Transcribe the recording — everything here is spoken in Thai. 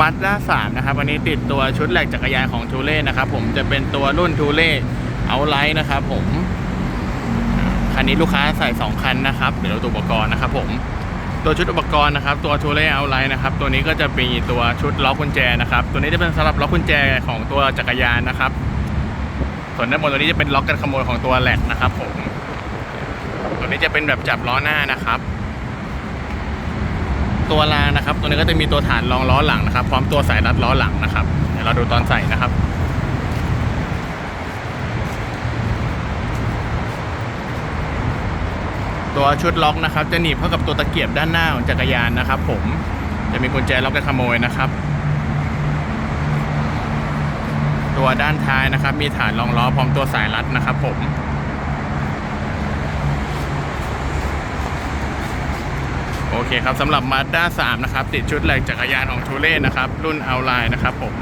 มาสด้าสามนะครับวันนี้ติดตัวชุดแหลกจักรยานของทูเล่นะครับผมจะเป็นตัวรุ่นทูเล่เอาไลท์นะครับผมคันนี้ลูกค้าใส่ 2 คันนะครับเดี๋ยวเราตัวอุปกรณ์นะครับผมตัวชุดอุปกรณ์นะครับ ตัวทูเล่เอาไลท์นะครับ ตัวนี้ก็จะมีตัวชุดล็อกกุญแจนะครับ ตัวนี้จะเป็นสำหรับล็อกกุญแจของตัวจักรยานนะครับ ส่วนด้านบนตัวนี้จะเป็นล็อกกันขโมยของตัวแหลกนะครับผมตัวนี้จะเป็นแบบจับล้อหน้านะครับ ตัวรางนะครับ ตัวนี้ก็จะมีตัวฐานรองล้อหลังนะครับ พร้อมตัวสายรัดล้อหลังนะครับ เดี๋ยวเราดูตอนใส่นะครับตัวชุดล็อกนะครับจะหนีบเข้ากับตัวตะเกียบด้านหน้าของจักรยานนะครับ ผมจะมีกุญแจล็อกกันขโมยนะครับ ตัวด้านท้ายนะครับ มีฐานรองล้อพร้อมตัวสายรัดนะครับ ผม อเคครับสำหรับ Mazda 3 นะครับ ติดชุดแหลกจักรยานของทูเล่นะครับ รุ่นเอาไลน์นะครับผม